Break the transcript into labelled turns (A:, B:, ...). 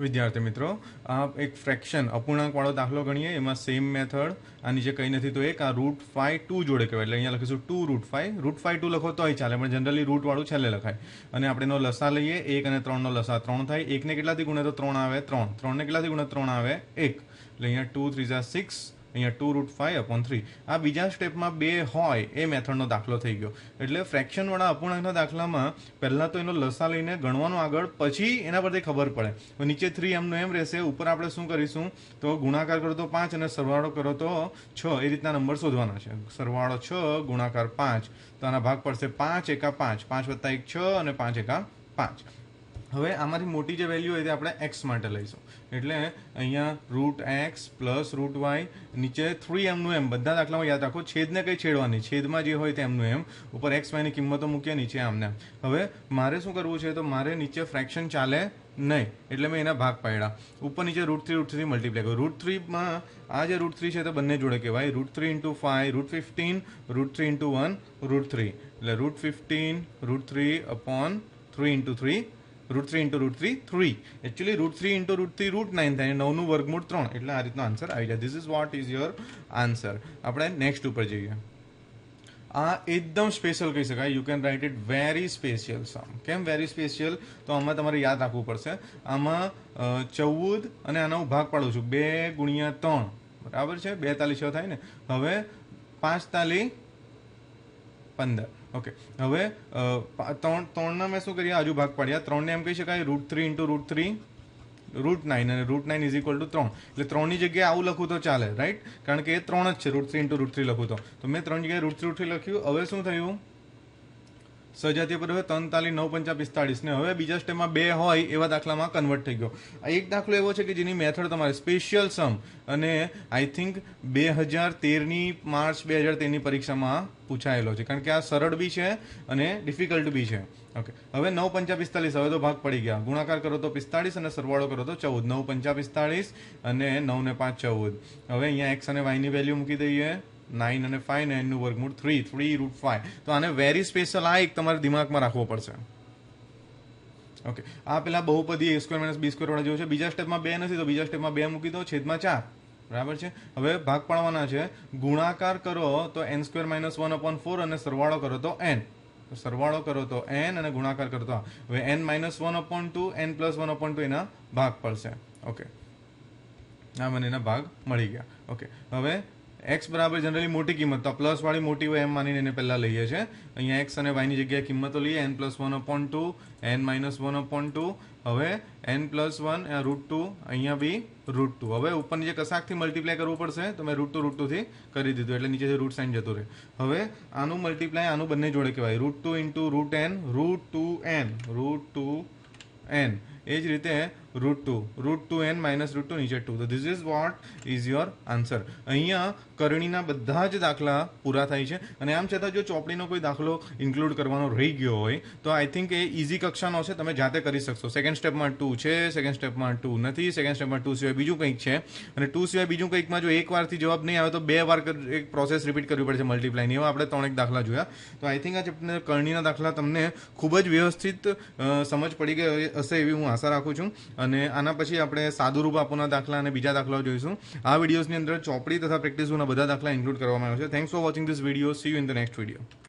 A: વિદ્યાર્થી મિત્રો આ એક ફ્રેક્શન અપૂર્ણાંકવાળો દાખલો ગણીએ, એમાં સેમ મેથડ આ નીચે કંઈ નથી તો એક, આ રૂટ ફાઈવ ટુ જોડે કહેવાય. એટલે અહીંયા લખીશું two root five root five two લખો તોય ચાલે, પણ જનરલી રૂટવાળું છેલ્લે લખાય. અને આપણે એનો લસા લઈએ, એક અને ત્રણનો લસા ત્રણ થાય. એકને કેટલાથી ગુણે તો ત્રણ આવે? ત્રણ. ત્રણને કેટલાથી ગુણે ત્રણ આવે? એક. એટલે અહીંયા ટુ થ્રી ઝા સિક્સ અહીંયા two root five upon three આ બીજા સ્ટેપમાં બે હોય એ મેથડનો દાખલો થઈ ગયો. એટલે ફ્રેક્શનવાળા અપૂર્ણાંકના દાખલામાં પહેલાં તો એનો લસા લઈને ગણવાનું આગળ, પછી એના પરથી ખબર પડે. નીચે થ્રી એમનું એમ રહેશે, ઉપર આપણે શું કરીશું? તો ગુણાકાર કરો તો પાંચ અને સરવાળો કરો તો છ. એ રીતના નંબર શોધવાના છે. સરવાળો છ, ગુણાકાર પાંચ. તો આના ભાગ પડશે પાંચ એકા પાંચ. પાંચ વત્તા એક છ અને પાંચ એકા પાંચ. હવે આમાંથી મોટી જે વેલ્યુ હોય તે આપણે એક્સ માટે લઈશું. એટલે અહીંયા root x plus root y નીચે થ્રી એમનું એમ બધા દાખલામાં યાદ રાખો, છેદને કંઈ છેડવાની. છેદમાં જે હોય તે એમનું એમ ઉપર એક્સ વાયની કિંમતો મૂકીએ, નીચે આમને હવે મારે શું કરવું છે? તો મારે નીચે ફ્રેક્શન ચાલે નહીં. એટલે મેં એના ભાગ પાડ્યા. ઉપર નીચે root three root three multiply કર્યું રૂટ થ્રીમાં આ જે રૂટ થ્રી છે તે બંને જોડે કહેવાય. Root three into five root fifteen root three into one root three એટલે root fifteen root three upon three into three root three into root three three actually root three into root three root nine થાય નવનું વર્ગમૂળ ત્રણ. એટલે આ રીતનો answer આવી જાય. This is what is your answer આપણે નેક્સ્ટ ઉપર જઈએ. આ એકદમ સ્પેશિયલ કહી શકાય. You can write it very special સમ કેમ વેરી સ્પેશિયલ તો આમાં તમારે યાદ રાખવું પડશે. આમાં ચૌદ અને આનો હું ભાગ પાડું છું. બે ગુણ્યા ત્રણ. બરાબર છે? બેતાલીસ થાય ને? હવે પાંચ તાલી પંદર. ઓકે હવે ત્રણ, ત્રણના મેં શું કર્યા? આજુ ભાગ પાડ્યા. ત્રણને એમ કહી શકાય root three into root three, root nine અને root nine is equal to ત્રણ. એટલે ત્રણની જગ્યાએ આવું લખું તો ચાલે રાઈટ કારણ કે એ ત્રણ જ છે, root three into root three લખું તો મેં ત્રણ જગ્યાએ રૂટ થ્રી રૂટ થ્રી લખ્યું. હવે શું થયું? સજાતીય પર હવે ત્રણ નવ પંચા, પિસ્તાળીસ. ને હવે બીજા સ્ટેપમાં બે હોય એવા દાખલામાં કન્વર્ટ થઈ ગયો. આ એક દાખલો એવો છે કે જેની મેથડ તમારે સ્પેશિયલ સમ અને આઈ થિંક બે હજાર તેરની માર્ચ બે હજાર તેરની પરીક્ષામાં પૂછાયેલો છે. કારણ કે આ સરળ બી છે અને ડિફિકલ્ટ બી છે. ઓકે હવે નવ પંચા, પિસ્તાળીસ. હવે તો ભાગ પડી ગયા. ગુણાકાર કરો તો પિસ્તાળીસ અને સરવાળો કરો તો ચૌદ. નવ પંચા, પિસ્તાળીસ અને નવ ને પાંચ ચૌદ. હવે અહીંયા એક્સ અને વાયની વેલ્યુ મૂકી દઈએ. નાઇન અને ફાઇવ ને એનું વર્ગમૂળ થ્રી થ્રી રૂટ ફાઇવ તો આને વેરી સ્પેશિયલ આ એક તમારે દિમાગમાં રાખવો પડશે. ઓકે આ પેલા બહુપદી a square minus b square વાળા જેવું છે. બીજા સ્ટેપમાં બે નથી, તો બીજા સ્ટેપમાં બે મૂકી દો, છેદમાં ચાર. બરાબર છે? હવે ભાગ પાડવાના છે. ગુણાકાર કરો તો n square minus one upon four અને સરવાળો કરો તો એન સરવાળો કરો તો એન અને ગુણાકાર કરો તો. હવે n minus one upon two n plus one upon two એના ભાગ પડશે. ઓકે આ મને એના ભાગ મળી ગયા. ઓકે હવે એક્સ બરાબર જનરલી મોટી કિંમત. તો પ્લસ વાળી મોટી હોય એમ માનીને એને પહેલાં લઈએ છીએ. અહીંયા એક્સ અને વાયની જગ્યાએ કિંમતો લઈએ. N plus one upon two n minus one upon two હવે n plus one root two અહીંયા બી રૂટ ટુ હવે ઉપર નીચે કશાકથી મલ્ટીપ્લાય કરવું પડશે, તો મેં રૂટ ટુ રૂટ ટુથી કરી દીધું. એટલે નીચેથી રૂટ સાઇન જતું રહે. હવે આનું મલ્ટીપ્લાય આનું બંને જોડે કહેવાય. Root two into root n root two n root two n એ જ રીતે root two root two n minus root two નીચે ટુ તો this is what is your answer અહીંયા કરણીના બધા જ દાખલા પૂરા થાય છે. અને આમ છતાં જો ચોપડીનો કોઈ દાખલો ઇન્ક્લુડ કરવાનો રહી ગયો હોય, તો આઈ થિંક એ ઇઝી કક્ષાનો છે. તમે જાતે કરી શકશો. સેકન્ડ સ્ટેપમાં ટુ છે સેકન્ડ સ્ટેપમાં ટુ નથી સેકન્ડ સ્ટેપમાં ટુ સિવાય બીજું કંઈક છે. અને ટુ સિવાય બીજું કંઈકમાં જો એક વારથી જવાબ નહીં આવે તો બે વાર એક પ્રોસેસ રિપીટ કરવી પડશે મલ્ટીપ્લાયની એવા આપણે ત્રણેક દાખલા જોયા. તો આઈ થિંક આ ચેપ્ટર કરણીના દાખલા તમને ખૂબ જ વ્યવસ્થિત સમજ પડી ગઈ હશે એવી હું આશા રાખું છું. અને આના પછી આપણે સાદુરૂપ આપોના દાખલા અને બીજા દાખલાઓ જોઈશું. આ વિડીયોઝની અંદર ચોપડી તથા પ્રેક્ટિસના બધા દાખલા ઇન્ક્લુડ કરવામાં આવ્યા છે. Thanks for watching this video see you in the next video